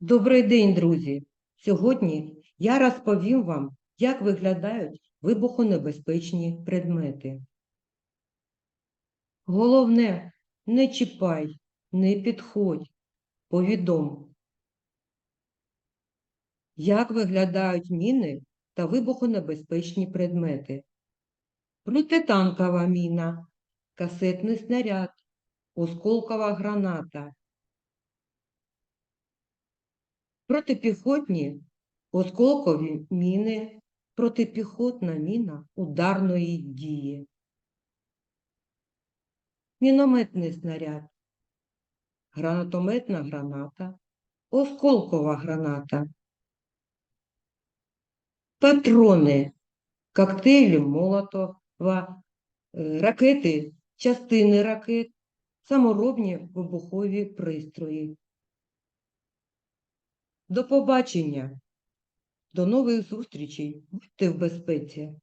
Добрий день, друзі! Сьогодні я розповім вам, як виглядають вибухонебезпечні предмети. Головне, не чіпай, не підходь, повідом. Як виглядають міни та вибухонебезпечні предмети? Протитанкова міна, касетний снаряд, осколкова граната. Протипіхотні осколкові міни, протипіхотна міна ударної дії. Мінометний снаряд, гранатометна граната, осколкова граната. Патрони, коктейлі Молотова, е, ракети, частини ракет, саморобні вибухові пристрої. До побачення. До нових зустрічей. Будьте в безпеці.